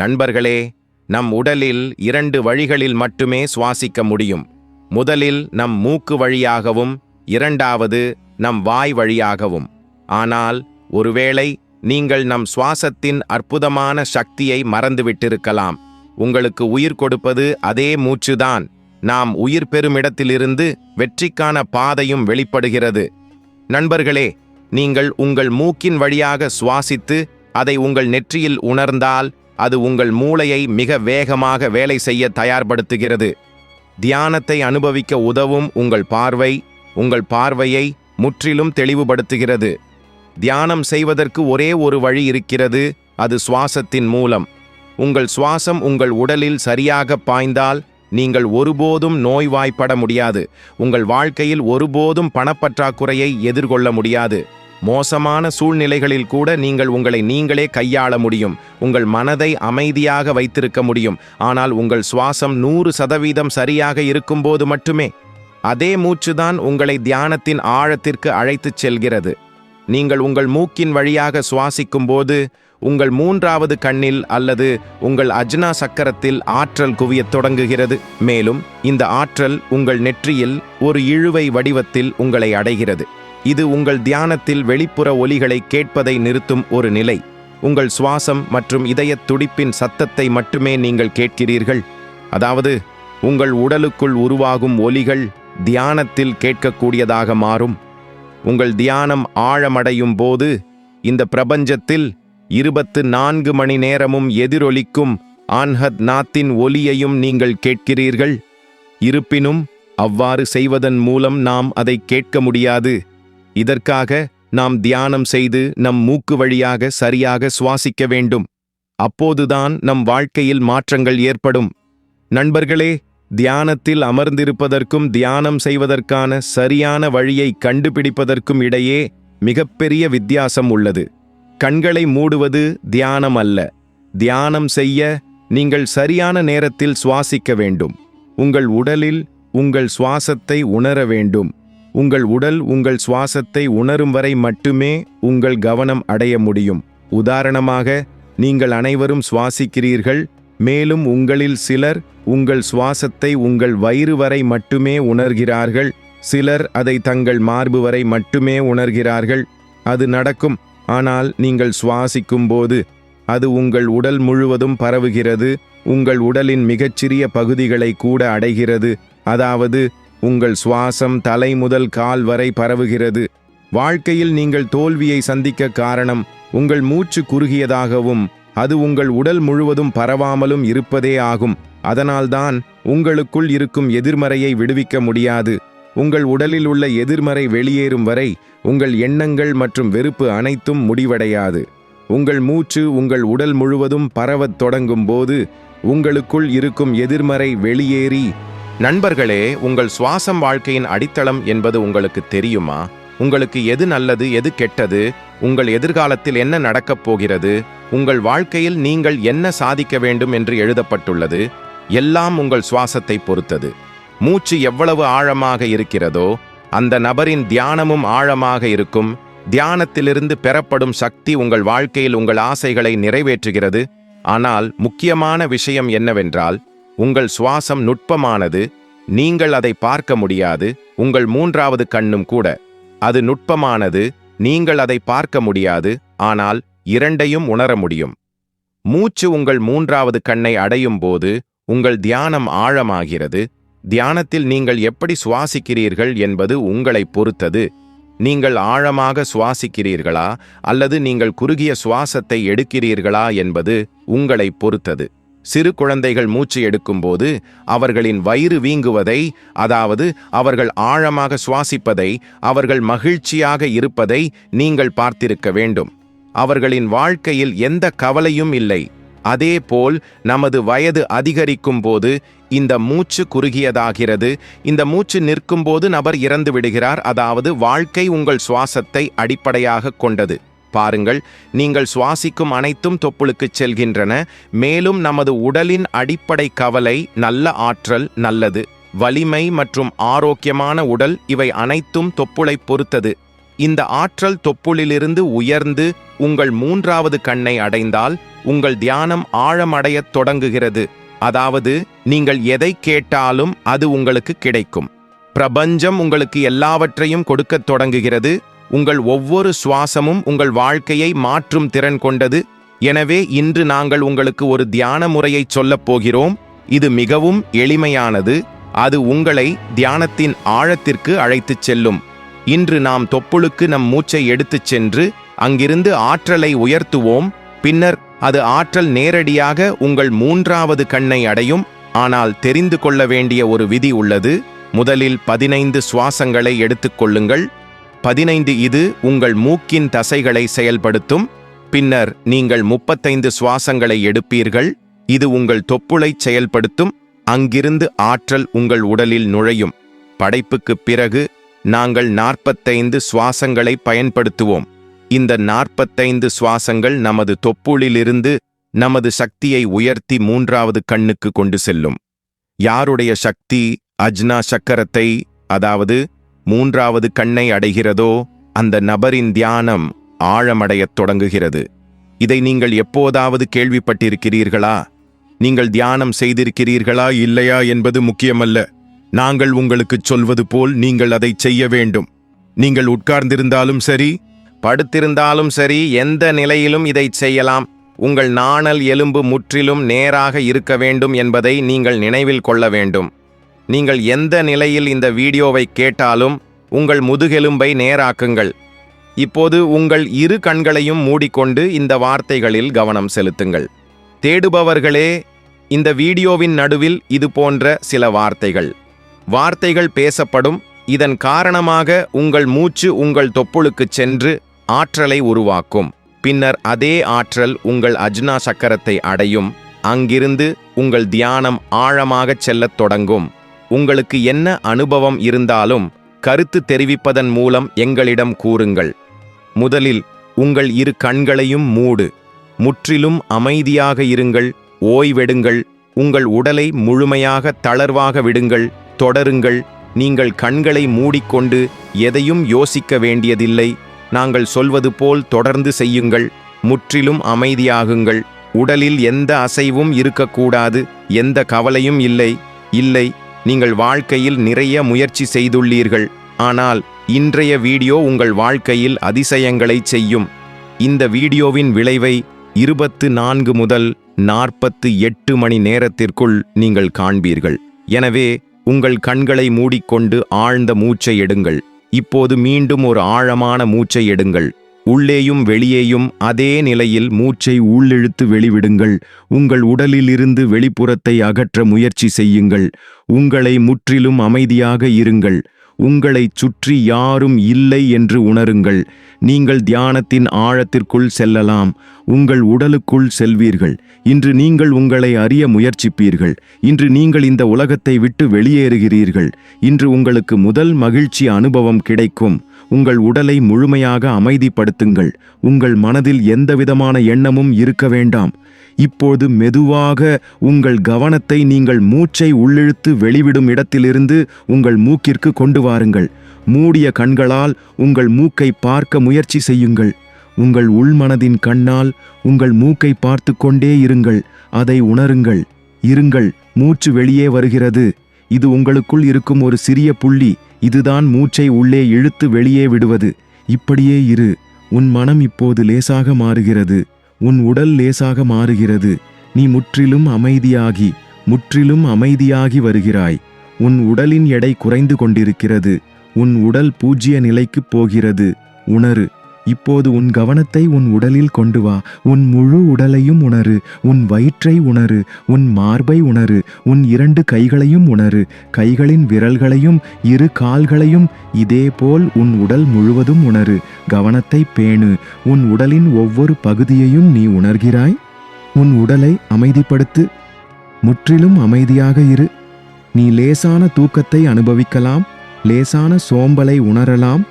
நண்பர்களே நம் உடலில் இரண்டு வழிகளில் மட்டுமே சுவாசிக்க முடியும். முதலில் நம் மூக்கு வழியாகவும் இரண்டாவது நம் வாய் வழியாகவும். ஆனால் ஒருவேளை நீங்கள் நம் சுவாசத்தின் அற்புதமான சக்தியை மறந்துவிட்டிருக்கலாம். உங்களுக்கு உயிர் கொடுப்பது அதே மூச்சுதான். நாம் உயிர் பெறும் இடத்திலிருந்து வெற்றிக்கான பாதையும் வெளிப்படுகிறது. நண்பர்களே நீங்கள் உங்கள் மூக்கின் வழியாக சுவாசித்து அதை உங்கள் நெற்றியில் உணர்ந்தால் அது உங்கள் மூளையை மிக வேகமாக வேலை செய்ய தயார்படுத்துகிறது. தியானத்தை அனுபவிக்க உதவும் உங்கள் பார்வை உங்கள் பார்வையை முற்றிலும் தெளிவுபடுத்துகிறது. தியானம் செய்வதற்கு ஒரே ஒரு வழி இருக்கிறது அது சுவாசத்தின் மூலம். உங்கள் சுவாசம் உங்கள் உடலில் சரியாக பாய்ந்தால் நீங்கள் ஒருபோதும் நோய்வாய்ப்பட முடியாது. உங்கள் வாழ்க்கையில் ஒருபோதும் பணப்பற்றாக்குறையை எதிர்கொள்ள முடியாது. மோசமான சூழ்நிலைகளில் கூட நீங்கள் உங்களை நீங்களே கையாள முடியும். உங்கள் மனதை அமைதியாக வைத்திருக்க முடியும். ஆனால் உங்கள் சுவாசம் நூறு சதவீதம் சரியாக இருக்கும்போது மட்டுமே அதே மூச்சுதான் உங்களை தியானத்தின் ஆழத்திற்கு அழைத்துச் செல்கிறது. நீங்கள் உங்கள் மூக்கின் வழியாக சுவாசிக்கும்போது உங்கள் மூன்றாவது கண்ணில் அல்லது உங்கள் அஜ்னா சக்கரத்தில் ஆற்றல் குவியத் தொடங்குகிறது. மேலும் இந்த ஆற்றல் உங்கள் நெற்றியில் ஒரு இழுவை வடிவத்தில் உங்களை அடைகிறது. இது உங்கள் தியானத்தில் வெளிப்புற ஒலிகளை கேட்பதை நிறுத்தும் ஒரு நிலை. உங்கள் சுவாசம் மற்றும் இதயத் துடிப்பின் சத்தத்தை மட்டுமே நீங்கள் கேட்கிறீர்கள். அதாவது உங்கள் உடலுக்குள் உருவாகும் ஒலிகள் தியானத்தில் கேட்கக்கூடியதாக மாறும். உங்கள் தியானம் ஆழமடையும் போது இந்த பிரபஞ்சத்தில் இருபத்து நான்கு மணி நேரமும் எதிரொலிக்கும் ஆன்ஹத் நாத்தின் ஒலியையும் நீங்கள் கேட்கிறீர்கள். இருப்பினும் அவ்வாறு செய்வதன் மூலம் நாம் அதை கேட்க முடியாது. இதற்காக நாம் தியானம் செய்து நம் மூக்கு வழியாக சரியாக சுவாசிக்க வேண்டும். அப்போதுதான் நம் வாழ்க்கையில் மாற்றங்கள் ஏற்படும். நண்பர்களே தியானத்தில் அமர்ந்திருப்பதற்கும் தியானம் செய்வதற்கான சரியான வழியை கண்டுபிடிப்பதற்கும் இடையே மிகப்பெரிய வித்தியாசம் உள்ளது. கண்களை மூடுவது தியானம் அல்ல. தியானம் செய்ய நீங்கள் சரியான நேரத்தில் சுவாசிக்க வேண்டும். உங்கள் உடலில் உங்கள் சுவாசத்தை உணர வேண்டும். உங்கள் உடல் உங்கள் சுவாசத்தை உணரும் வரை மட்டுமே உங்கள் கவனம் அடைய முடியும். உதாரணமாக நீங்கள் அனைவரும் சுவாசிக்கிறீர்கள் மேலும் உங்களில் சிலர் உங்கள் சுவாசத்தை உங்கள் வயிறு வரை மட்டுமே உணர்கிறார்கள் சிலர் அதை தங்கள் மார்பு வரை மட்டுமே உணர்கிறார்கள் அது நடக்கும் ஆனால் நீங்கள் சுவாசிக்கும் போது அது உங்கள் உடல் முழுவதும் பரவுகிறது உங்கள் உடலின் மிகச்சிறிய பகுதிகளை கூட அடைகிறது அதாவது உங்கள் சுவாசம் தலை முதல் கால் வரை பரவுகிறது. வாழ்க்கையில் நீங்கள் தோல்வியை சந்திக்க காரணம் உங்கள் மூச்சு குறுகியதாகவும் அது உங்கள் உடல் முழுவதும் பரவாமலும் இருப்பதே ஆகும். அதனால்தான் உங்களுக்குள் இருக்கும் எதிர்மறையை விடுவிக்க முடியாது. உங்கள் உடலில் உள்ள எதிர்மறை வெளியேறும் வரை உங்கள் எண்ணங்கள் மற்றும் வெறுப்பு அனைத்தும் முடிவடையாது. உங்கள் மூச்சு உங்கள் உடல் முழுவதும் பரவத் தொடங்கும் போது உங்களுக்குள் இருக்கும் எதிர்மறை வெளியேறி நண்பர்களே உங்கள் சுவாசம் வாழ்க்கையின் அடித்தளம் என்பது உங்களுக்கு தெரியுமா? உங்களுக்கு எது நல்லது எது கெட்டது? உங்கள் எதிர்காலத்தில் என்ன நடக்கப் போகிறது? உங்கள் வாழ்க்கையில் நீங்கள் என்ன சாதிக்க வேண்டும் என்று எழுதப்பட்டுள்ளது? எல்லாம் உங்கள் சுவாசத்தை பொறுத்தது. மூச்சு எவ்வளவு ஆழமாக இருக்கிறதோ அந்த நபரின் தியானமும் ஆழமாக இருக்கும். தியானத்திலிருந்து பெறப்படும் சக்தி உங்கள் வாழ்க்கையில் உங்கள் ஆசைகளை நிறைவேற்றுகிறது. ஆனால் முக்கியமான விஷயம் என்னவென்றால் உங்கள் சுவாசம் நுட்பமானது நீங்கள் அதை பார்க்க முடியாது உங்கள் மூன்றாவது கண்ணும் கூட. அது நுட்பமானது நீங்கள் அதை பார்க்க முடியாது ஆனால் இரண்டையும் உணர முடியும். மூச்சு உங்கள் மூன்றாவது கண்ணை அடையும் போது உங்கள் தியானம் ஆழமாகிறது. தியானத்தில் நீங்கள் எப்படி சுவாசிக்கிறீர்கள் என்பது உங்களை பொறுத்தது. நீங்கள் ஆழமாக சுவாசிக்கிறீர்களா அல்லது நீங்கள் குறுகிய சுவாசத்தை எடுக்கிறீர்களா என்பது உங்களை பொறுத்தது. சிறு குழந்தைகள் மூச்சு எடுக்கும்போது அவர்களின் வயிறு வீங்குவதை அதாவது அவர்கள் ஆழமாக சுவாசிப்பதை அவர்கள் மகிழ்ச்சியாக இருப்பதை நீங்கள் பார்த்திருக்க வேண்டும். அவர்களின் வாழ்க்கையில் எந்த கவலையும் இல்லை. அதேபோல் நமது வயது அதிகரிக்கும் போது இந்த மூச்சு குறுகியதாகிறது. இந்த மூச்சு நிற்கும்போது நபர் இறந்து விடுகிறார். அதாவது வாழ்க்கை உங்கள் சுவாசத்தை அடிப்படையாக கொண்டது. பாருங்கள் நீங்கள் சுவாசிக்கும் அனைத்தும் தொப்புளுக்குச் செல்கின்றன மேலும் நமது உடலின் அடிப்படை கவலை நல்ல ஆற்றல் நல்லது. வலிமை மற்றும் ஆரோக்கியமான உடல் இவை அனைத்தும் தொப்புளை பொறுத்தது. இந்த ஆற்றல் தொப்புளிலிருந்து உயர்ந்து உங்கள் மூன்றாவது கண்ணை அடைந்தால் உங்கள் தியானம் ஆழமடையத் தொடங்குகிறது. அதாவது நீங்கள் எதை கேட்டாலும் அது உங்களுக்கு கிடைக்கும். பிரபஞ்சம் உங்களுக்கு எல்லாவற்றையும் கொடுக்கத் தொடங்குகிறது. உங்கள் ஒவ்வொரு சுவாசமும் உங்கள் வாழ்க்கையை மாற்றும் திறன் கொண்டது. எனவே இன்று நாங்கள் உங்களுக்கு ஒரு தியான முறையை சொல்லப் போகிறோம். இது மிகவும் எளிமையானது. அது உங்களை தியானத்தின் ஆழத்திற்கு அழைத்துச் செல்லும். இன்று நாம் தொப்புளுக்கு நம் மூச்சை எடுத்துச் சென்று அங்கிருந்து ஆற்றலை உயர்த்துவோம். பின்னர் அது ஆற்றல் நேரடியாக உங்கள் மூன்றாவது கண்ணை அடையும். ஆனால் தெரிந்து கொள்ள வேண்டிய ஒரு விதி உள்ளது. முதலில் பதினைந்து சுவாசங்களை எடுத்துக்கொள்ளுங்கள் பதினைந்து இது உங்கள் மூக்கின் தசைகளை செயல்படுத்தும். பின்னர் நீங்கள் முப்பத்தைந்து சுவாசங்களை எடுப்பீர்கள். இது உங்கள் தொப்புளைச் செயல்படுத்தும். அங்கிருந்து ஆற்றல் உங்கள் உடலில் நுழையும். படைப்புக்குப் பிறகு நாங்கள் நாற்பத்தைந்து சுவாசங்களை பயன்படுத்துவோம். இந்த நாற்பத்தைந்து சுவாசங்கள் நமது தொப்புளிலிருந்து நமது சக்தியை உயர்த்தி மூன்றாவது கண்ணுக்கு கொண்டு செல்லும். யாருடைய சக்தி? அஜ்னா சக்கரத்தை அதாவது மூன்றாவது கண்ணை அடைகிறதோ அந்த நபரின் தியானம் ஆழமடையத் தொடங்குகிறது. இதை நீங்கள் எப்போதாவது கேள்விப்பட்டிருக்கிறீர்களா? நீங்கள் தியானம் செய்திருக்கிறீர்களா இல்லையா என்பது முக்கியமல்ல. நாங்கள் உங்களுக்குச் சொல்வது போல் நீங்கள் அதை செய்ய வேண்டும். நீங்கள் உட்கார்ந்திருந்தாலும் சரி படுத்திருந்தாலும் சரி எந்த நிலையிலும் இதைச் செய்யலாம். உங்கள் நாணல் எலும்பு முற்றிலும் நேராக இருக்க வேண்டும் என்பதை நீங்கள் நினைவில் கொள்ள வேண்டும். நீங்கள் எந்த நிலையில் இந்த வீடியோவை கேட்டாலும் உங்கள் முதுகெலும்பை நேராக்குங்கள். இப்போது உங்கள் இரு கண்களையும் மூடிக்கொண்டு இந்த வார்த்தைகளில் கவனம் செலுத்துங்கள். தேடுபவர்களே இந்த வீடியோவின் நடுவில் இது போன்ற சில வார்த்தைகள். வார்த்தைகள் பேசப்படும் இதன் காரணமாக உங்கள் மூச்சு உங்கள் தொப்புளுக்குச் சென்று ஆற்றலை உருவாக்கும். பின்னர் அதே ஆற்றல் உங்கள் அஜ்னா சக்கரத்தை அடையும் அங்கிருந்து உங்கள் தியானம் ஆழமாகச் செல்லத் தொடங்கும். உங்களுக்கு என்ன அனுபவம் இருந்தாலும் கருத்து தெரிவிப்பதன் மூலம் எங்களிடம் கூறுங்கள். முதலில் உங்கள் இரு கண்களையும் மூடு. முற்றிலும் அமைதியாக இருங்கள் ஓய்வெடுங்கள் உங்கள் உடலை முழுமையாக தளர்வாக விடுங்கள் தொடருங்கள் நீங்கள் கண்களை மூடிக்கொண்டு எதையும் யோசிக்க வேண்டியதில்லை நாங்கள் சொல்வது போல் தொடர்ந்து செய்யுங்கள் முற்றிலும் அமைதியாகுங்கள். உடலில் எந்த அசைவும் இருக்கக்கூடாது எந்த கவலையும் இல்லை இல்லை நீங்கள் வாழ்க்கையில் நிறைய முயற்சி செய்துள்ளீர்கள். ஆனால் இன்றைய வீடியோ உங்கள் வாழ்க்கையில் அதிசயங்களைச் செய்யும். இந்த வீடியோவின் விளைவை இருபத்து நான்கு முதல் நாற்பத்து எட்டு மணி நேரத்திற்குள் நீங்கள் காண்பீர்கள். எனவே உங்கள் கண்களை மூடிக்கொண்டு ஆழ்ந்த மூச்சை எடுங்கள். இப்போது மீண்டும் ஒரு ஆழமான மூச்சை எடுங்கள். உள்ளேயும் வெளியேயும் அதே நிலையில் மூச்சை உள்ளிழுத்து வெளிவிடுங்கள். உங்கள் உடலிலிருந்து வெளிப்புறத்தை அகற்ற முயற்சி செய்யுங்கள். உங்களை முற்றிலும் அமைதியாக இருங்கள். உங்களைச் சுற்றி யாரும் இல்லை என்று உணருங்கள். நீங்கள் தியானத்தின் ஆழத்திற்குள் செல்லலாம். உங்கள் உடலுக்குள் செல்வீர்கள். இன்று நீங்கள் உங்களை அறிய முயற்சிப்பீர்கள். இன்று நீங்கள் இந்த உலகத்தை விட்டு வெளியேறுகிறீர்கள். இன்று உங்களுக்கு முதல் மகிழ்ச்சி அனுபவம் கிடைக்கும். உங்கள் உடலை முழுமையாக அமைதிப்படுத்துங்கள். உங்கள் மனதில் எந்தவிதமான எண்ணமும் இருக்க வேண்டாம். இப்போது மெதுவாக உங்கள் கவனத்தை நீங்கள் மூச்சை உள்ளிழுத்து வெளிவிடும் இடத்திலிருந்து உங்கள் மூக்கிற்கு கொண்டு வாருங்கள். மூடிய கண்களால் உங்கள் மூக்கை பார்க்க முயற்சி செய்யுங்கள். உங்கள் உள்மனதின் கண்ணால் உங்கள் மூக்கை பார்த்து கொண்டே இருங்கள். அதை உணருங்கள். இருங்கள். மூச்சு வெளியே வருகிறது. இது உங்களுக்குள் இருக்கும் ஒரு சிறிய புள்ளி. இதுதான் மூச்சை உள்ளே இழுத்து வெளியே விடுவது. இப்படியே இரு. உன் மனம் இப்போது லேசாக மாறுகிறது. உன் உடல் லேசாக மாறுகிறது. நீ முற்றிலும் அமைதியாகி முற்றிலும் அமைதியாகி வருகிறாய். உன் உடலின் எடை குறைந்து கொண்டிருக்கிறது. உன் உடல் பூஜ்ய நிலைக்குப் போகிறது. உணரு. இப்போது உன் கவனத்தை உன் உடலில் கொண்டு வா. உன் முழு உடலையும் உணரு. உன் வயிற்றை உணரு. உன் மார்பை உணரு. உன் இரண்டு கைகளையும் உணரு. கைகளின் விரல்களையும் இரு கால்களையும் இதேபோல் உன் உடல் முழுவதும் உணரு. கவனத்தை பேணு. உன் உடலின் ஒவ்வொரு பகுதியையும் நீ உணர்கிறாய். உன் உடலை அமைதிப்படுத்து. முற்றிலும் அமைதியாக இரு. நீ லேசான தூக்கத்தை அனுபவிக்கலாம். லேசான சோம்பலை உணரலாம்.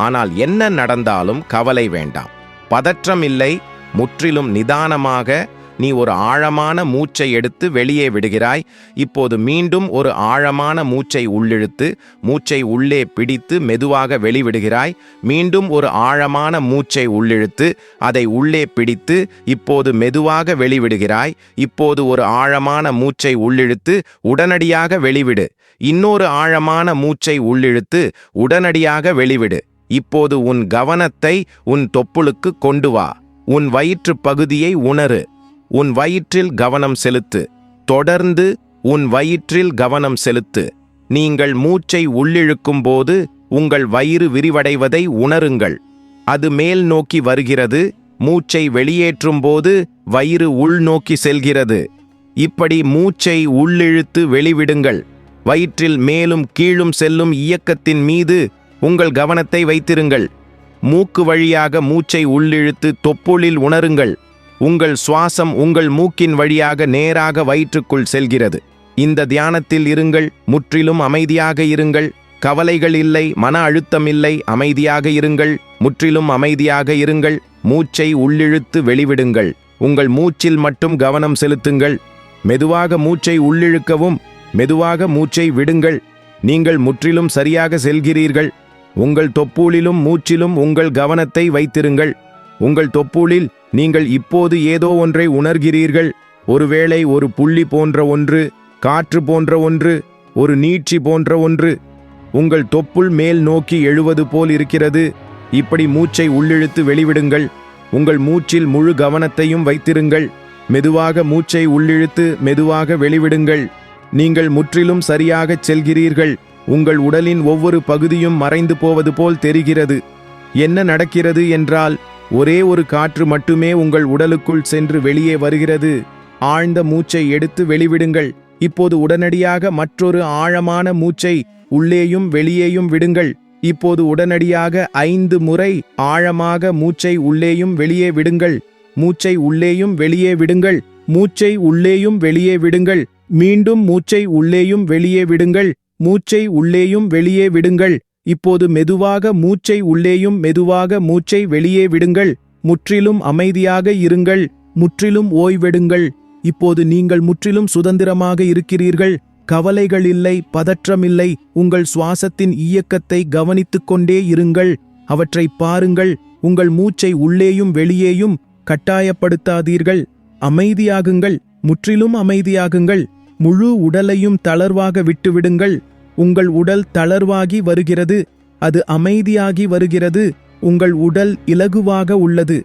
ஆனால் என்ன நடந்தாலும் கவலை வேண்டாம். பதற்றம் இல்லை முற்றிலும் நிதானமாக நீ ஒரு ஆழமான மூச்சை எடுத்து வெளியே விடுகிறாய். இப்போது மீண்டும் ஒரு ஆழமான மூச்சை உள்ளிழுத்து மூச்சை உள்ளே பிடித்து மெதுவாக வெளிவிடுகிறாய். மீண்டும் ஒரு ஆழமான மூச்சை உள்ளிழுத்து அதை உள்ளே பிடித்து இப்போது மெதுவாக வெளிவிடுகிறாய். இப்போது ஒரு ஆழமான மூச்சை உள்ளிழுத்து உடனடியாக வெளிவிடு. இன்னொரு ஆழமான மூச்சை உள்ளிழுத்து உடனடியாக வெளிவிடு. இப்போது உன் கவனத்தை உன் தொப்புளுக்கு கொண்டு வா. உன் வயிற்று பகுதியை உணரு. உன் வயிற்றில் கவனம் செலுத்து. தொடர்ந்து உன் வயிற்றில் கவனம் செலுத்து. நீங்கள் மூச்சை உள்ளிழுக்கும் போது உங்கள் வயிறு விரிவடைவதை உணருங்கள். அது மேல் நோக்கி வருகிறது மூச்சை வெளியேற்றும் போது வயிறு உள்நோக்கி செல்கிறது. இப்படி மூச்சை உள்ளிழுத்து வெளிவிடுங்கள். வயிற்றில் மேலும் கீழும் செல்லும் இயக்கத்தின் மீது உங்கள் கவனத்தை வைத்திருங்கள். மூக்கு வழியாக மூச்சை உள்ளிழுத்து தொப்புளில் உணருங்கள். உங்கள் சுவாசம் உங்கள் மூக்கின் வழியாக நேராக வயிற்றுக்குள் செல்கிறது. இந்த தியானத்தில் இருங்கள் முற்றிலும் அமைதியாக இருங்கள். கவலைகள் இல்லை மன அழுத்தம் இல்லை அமைதியாக இருங்கள். முற்றிலும் அமைதியாக இருங்கள் மூச்சை உள்ளிழுத்து வெளிவிடுங்கள். உங்கள் மூச்சில் மட்டும் கவனம் செலுத்துங்கள். மெதுவாக மூச்சை உள்ளிழுக்கவும் மெதுவாக மூச்சை விடுங்கள். நீங்கள் முற்றிலும் சரியாக செல்கிறீர்கள். உங்கள் தொப்பூலிலும் மூச்சிலும் உங்கள் கவனத்தை வைத்திருங்கள். உங்கள் தொப்பூலில் நீங்கள் இப்போது ஏதோ ஒன்றை உணர்கிறீர்கள். ஒருவேளை ஒரு புள்ளி போன்ற ஒன்று காற்று போன்ற ஒன்று ஒரு நீட்சி போன்ற ஒன்று உங்கள் தொப்புள் மேல் நோக்கி எழுவது போல் இருக்கிறது. இப்படி மூச்சை உள்ளிழுத்து வெளிவிடுங்கள். உங்கள் மூச்சில் முழு கவனத்தையும் வைத்திருங்கள். மெதுவாக மூச்சை உள்ளிழுத்து மெதுவாக வெளிவிடுங்கள். நீங்கள் முற்றிலும் சரியாகச் செல்கிறீர்கள். உங்கள் உடலின் ஒவ்வொரு பகுதியும் மறைந்து போவது போல் தெரிகிறது. என்ன நடக்கிறது என்றால் ஒரே ஒரு காற்று மட்டுமே உங்கள் உடலுக்குள் சென்று வெளியே வருகிறது. ஆழ்ந்த மூச்சை எடுத்து வெளிவிடுங்கள். இப்போது உடனடியாக மற்றொரு ஆழமான மூச்சை உள்ளேயும் வெளியேயும் விடுங்கள். இப்போது உடனடியாக ஐந்து முறை ஆழமாக மூச்சை உள்ளேயும் வெளியே விடுங்கள். மூச்சை உள்ளேயும் வெளியே விடுங்கள். மூச்சை உள்ளேயும் வெளியே விடுங்கள். மீண்டும் மூச்சை உள்ளேயும் வெளியே விடுங்கள். மூச்சை உள்ளேயும் வெளியே விடுங்கள். இப்போது மெதுவாக மூச்சை உள்ளேயும் மெதுவாக மூச்சை வெளியே விடுங்கள். முற்றிலும் அமைதியாக இருங்கள். முற்றிலும் ஓய்வெடுங்கள். இப்போது நீங்கள் முற்றிலும் சுதந்திரமாக இருக்கிறீர்கள். கவலைகள் இல்லை பதற்றமில்லை உங்கள் சுவாசத்தின் இயக்கத்தை கவனித்துக் கொண்டே இருங்கள். அவற்றை பாருங்கள். உங்கள் மூச்சை உள்ளேயும் வெளியேயும் கட்டாயப்படுத்தாதீர்கள். அமைதியாகுங்கள். முற்றிலும் அமைதியாகுங்கள். முழு உடலையும் தளர்வாக விட்டுவிடுங்கள். உங்கள் உடல் தளர்வாகி வருகிறது. அது அமைதியாகி வருகிறது. உங்கள் உடல் இலகுவாக உள்ளது.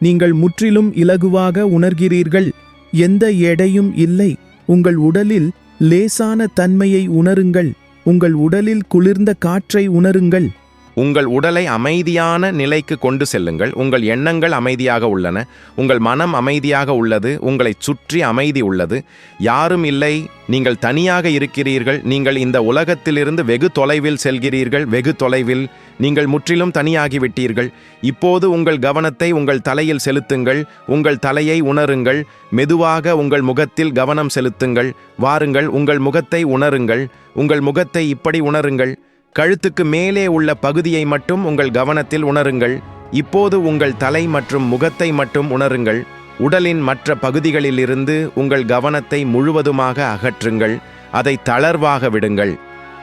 நீங்கள் முற்றிலும் இலகுவாக உணர்கிறீர்கள். எந்த எடையும் இல்லை. உங்கள் உடலில் லேசான தன்மையை உணருங்கள். உங்கள் உடலில் குளிர்ந்த காற்றை உணருங்கள். உங்கள் உடலை அமைதியான நிலைக்கு கொண்டு செல்லுங்கள். உங்கள் எண்ணங்கள் அமைதியாக உள்ளன. உங்கள் மனம் அமைதியாக உள்ளது. உங்களைச் சுற்றி அமைதி உள்ளது. யாரும் இல்லை. நீங்கள் தனியாக இருக்கிறீர்கள். நீங்கள் இந்த உலகத்திலிருந்து வெகு தொலைவில் செல்கிறீர்கள். வெகு தொலைவில் நீங்கள் முற்றிலும் தனியாகிவிட்டீர்கள். இப்போது உங்கள் கவனத்தை உங்கள் தலையில் செலுத்துங்கள். உங்கள் தலையை உணருங்கள். மெதுவாக உங்கள் முகத்தில் கவனம் செலுத்துங்கள். வாருங்கள். உங்கள் முகத்தை உணருங்கள். உங்கள் முகத்தை இப்படி உணருங்கள். கழுத்துக்கு மேலே உள்ள பகுதியை மட்டும் உங்கள் கவனத்தில் உணருங்கள். இப்போது உங்கள் தலை மற்றும் முகத்தை மட்டும் உணருங்கள். உடலின் மற்ற பகுதிகளிலிருந்து உங்கள் கவனத்தை முழுவதுமாக அகற்றுங்கள். அதை தளர்வாக விடுங்கள்.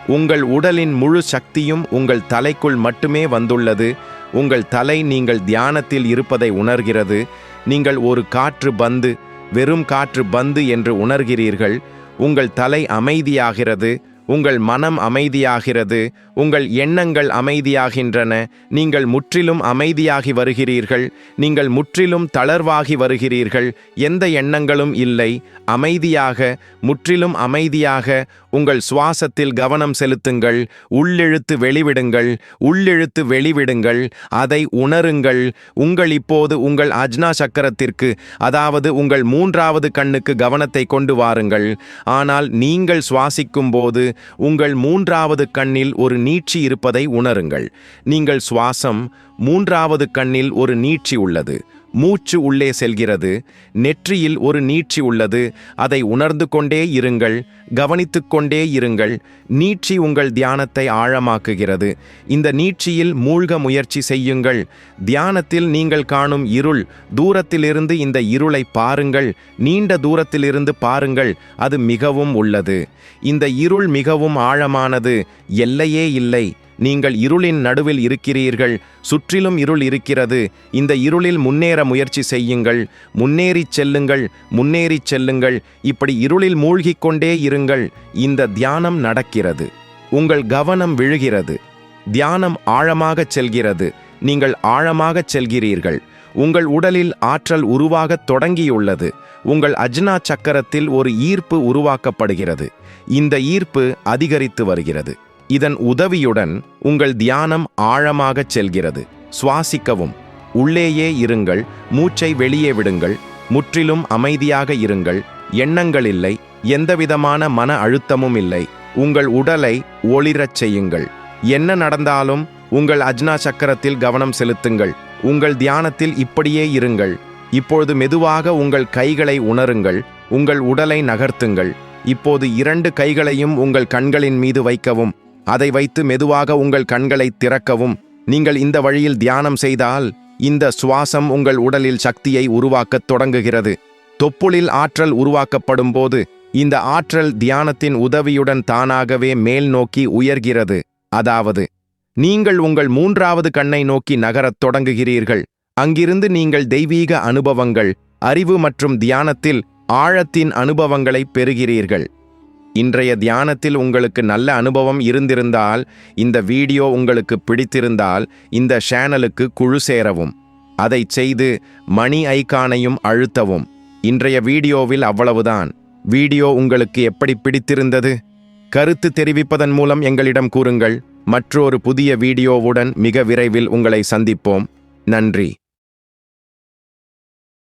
உங்கள் உடலின் முழு சக்தியும் உங்கள் தலைக்குள் மட்டுமே வந்துள்ளது. உங்கள் தலை நீங்கள் தியானத்தில் இருப்பதை உணர்கிறது. நீங்கள் ஒரு காற்று பந்து வெறும் காற்று பந்து என்று உணர்கிறீர்கள். உங்கள் தலை அமைதியாகிறது. உங்கள் மனம் அமைதியாகிறது உங்கள் எண்ணங்கள் அமைதியாகின்றன நீங்கள் முற்றிலும் அமைதியாகி வருகிறீர்கள் நீங்கள் முற்றிலும் தளர்வாகி வருகிறீர்கள் எந்த எண்ணங்களும் இல்லை அமைதியாக முற்றிலும் அமைதியாக உங்கள் சுவாசத்தில் கவனம் செலுத்துங்கள் உள்ளிழுத்து வெளிவிடுங்கள் உள்ளிழுத்து வெளிவிடுங்கள் அதை உணருங்கள் உங்கள் இப்போது உங்கள் அஜ்னா சக்கரத்திற்கு அதாவது உங்கள் மூன்றாவது கண்ணுக்கு கவனத்தை கொண்டு வாருங்கள் ஆனால் நீங்கள் சுவாசிக்கும் போது உங்கள் மூன்றாவது கண்ணில் ஒரு நீட்சி இருப்பதை உணருங்கள். நீங்கள் சுவாசம் மூன்றாவது கண்ணில் ஒரு நீட்சி உள்ளது. மூச்சு உள்ளே செல்கிறது. நெற்றியில் ஒரு நீட்சி உள்ளது. அதை உணர்ந்து கொண்டே இருங்கள். கவனித்து கொண்டே இருங்கள். நீட்சி உங்கள் தியானத்தை ஆழமாக்குகிறது. இந்த நீட்சியில் மூழ்க முயற்சி செய்யுங்கள். தியானத்தில் நீங்கள் காணும் இருள் தூரத்திலிருந்து இந்த இருளை பாருங்கள். நீண்ட தூரத்திலிருந்து பாருங்கள். அது மிகவும் உள்ளது. இந்த இருள் மிகவும் ஆழமானது. எல்லையே இல்லை. நீங்கள் இருளின் நடுவில் இருக்கிறீர்கள் சுற்றிலும் இருள் இருக்கிறது. இந்த இருளில் முன்னேற முயற்சி செய்யுங்கள். முன்னேறிச் செல்லுங்கள் முன்னேறிச் செல்லுங்கள். இப்படி இருளில் மூழ்கிக் கொண்டே இருங்கள். இந்த தியானம் நடக்கிறது. உங்கள் கவனம் விழுகிறது. தியானம் ஆழமாகச் செல்கிறது. நீங்கள் ஆழமாகச் செல்கிறீர்கள். உங்கள் உடலில் ஆற்றல் உருவாகத் தொடங்கியுள்ளது. உங்கள் அஜ்னா சக்கரத்தில் ஒரு ஈர்ப்பு உருவாக்கப்படுகிறது. இந்த ஈர்ப்பு அதிகரித்து வருகிறது. இதன் உதவியுடன் உங்கள் தியானம் ஆழமாகச் செல்கிறது. சுவாசிக்கவும். உள்ளேயே இருங்கள். மூச்சை வெளியே விடுங்கள். முற்றிலும் அமைதியாக இருங்கள். எண்ணங்கள் இல்லை. எந்தவிதமான மன அழுத்தமும் இல்லை. உங்கள் உடலை ஒளிரச் செய்யுங்கள். என்ன நடந்தாலும் உங்கள் அஜ்னா சக்கரத்தில் கவனம் செலுத்துங்கள். உங்கள் தியானத்தில் இப்படியே இருங்கள். இப்பொழுது மெதுவாக உங்கள் கைகளை உணருங்கள். உங்கள் உடலை நகர்த்துங்கள். இப்போது இரண்டு கைகளையும் உங்கள் கண்களின் மீது வைக்கவும். அதை வைத்து மெதுவாக உங்கள் கண்களை திறக்கவும். நீங்கள் இந்த வழியில் தியானம் செய்தால் இந்த சுவாசம் உங்கள் உடலில் சக்தியை உருவாக்கத் தொடங்குகிறது. தொப்புளில் ஆற்றல் உருவாக்கப்படும் போது இந்த ஆற்றல் தியானத்தின் உதவியுடன் தானாகவே மேல் நோக்கி உயர்கிறது. அதாவது நீங்கள் உங்கள் மூன்றாவது கண்ணை நோக்கி நகரத் தொடங்குகிறீர்கள். அங்கிருந்து நீங்கள் தெய்வீக அனுபவங்கள் அறிவு மற்றும் தியானத்தில் ஆழத்தின் அனுபவங்களை பெறுகிறீர்கள். இன்றைய தியானத்தில் உங்களுக்கு நல்ல அனுபவம் இருந்திருந்தால் இந்த வீடியோ உங்களுக்கு பிடித்திருந்தால் இந்த சேனலுக்கு குழு சேரவும். அதை செய்து மணி ஐக்கானையும் அழுத்தவும். இன்றைய வீடியோவில் அவ்வளவுதான். வீடியோ உங்களுக்கு எப்படி பிடித்திருந்தது? கருத்து தெரிவிப்பதன் மூலம் எங்களிடம் கூறுங்கள். மற்றொரு புதிய வீடியோவுடன் மிக விரைவில் உங்களை சந்திப்போம். நன்றி.